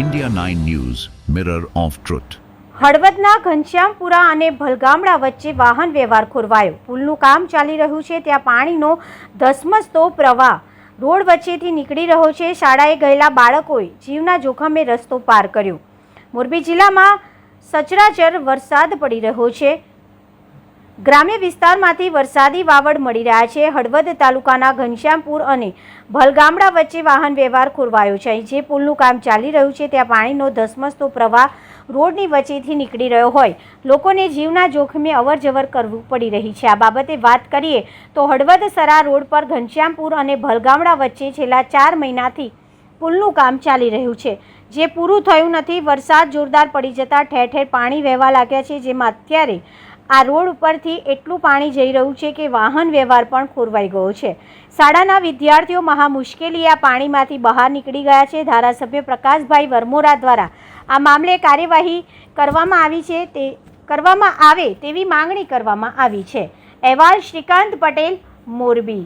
India 9 news mirror of truth હળવદના Ghanshyampura અને ભલગામડા વચ્ચે વાહન વ્યવહાર ખોરવાયો. પુલનું કામ ચાલી રહ્યું છે, ત્યાં પાણીનો ધસમસતો પ્રવાહ રોડ વચ્ચેથી નીકળી રહ્યો છે. શાળાએ ગયેલા બાળકોએ જીવના જોખમે રસ્તો પાર કર્યો. મોરબી જિલ્લામાં સચરાચર વરસાદ પડી રહ્યો છે. ગ્રામ્ય વિસ્તારમાંથી વરસાદી વાવડ મળી રહ્યા છે. હળવદ તાલુકાના ઘનશ્યામપુર અને ભલગામડા વચ્ચે વાહન વ્યવહાર ખોરવાયો છે. જે પુલનું કામ ચાલી રહ્યું છે, ત્યાં પાણીનો ધસમસતો પ્રવાહ રોડની વચ્ચેથી નીકળી રહ્યો હોય. લોકોને જીવના જોખમે અવર જવર કરવું પડી રહી છે. આ બાબતે વાત કરીએ તો હળવદ સરા રોડ પર ઘનશ્યામપુર અને ભલગામડા વચ્ચે છેલ્લા ચાર મહિનાથી પુલનું કામ ચાલી રહ્યું છે. જે પૂરું થયું નથી, વરસાદ જોરદાર પડી જતા ઠેર ઠેર પાણી વહેવા લાગ્યા છે, જેમાં અત્યારે આ રોડ ઉપરથી એટલું પાણી જઈ રહ્યું છે કે વાહન વ્યવહાર પણ ખોરવાઈ ગયો છે. શાળાના વિદ્યાર્થીઓ મહા મુશ્કેલી આ પાણીમાંથી બહાર નીકળી ગયા છે. ધારાસભ્ય પ્રકાશભાઈ વરમોરા દ્વારા આ મામલે કાર્યવાહી કરવામાં આવી છે તે કરવામાં આવે તેવી માંગણી કરવામાં આવી છે. અહેવાલ શ્રીકાંત પટેલ, મોરબી.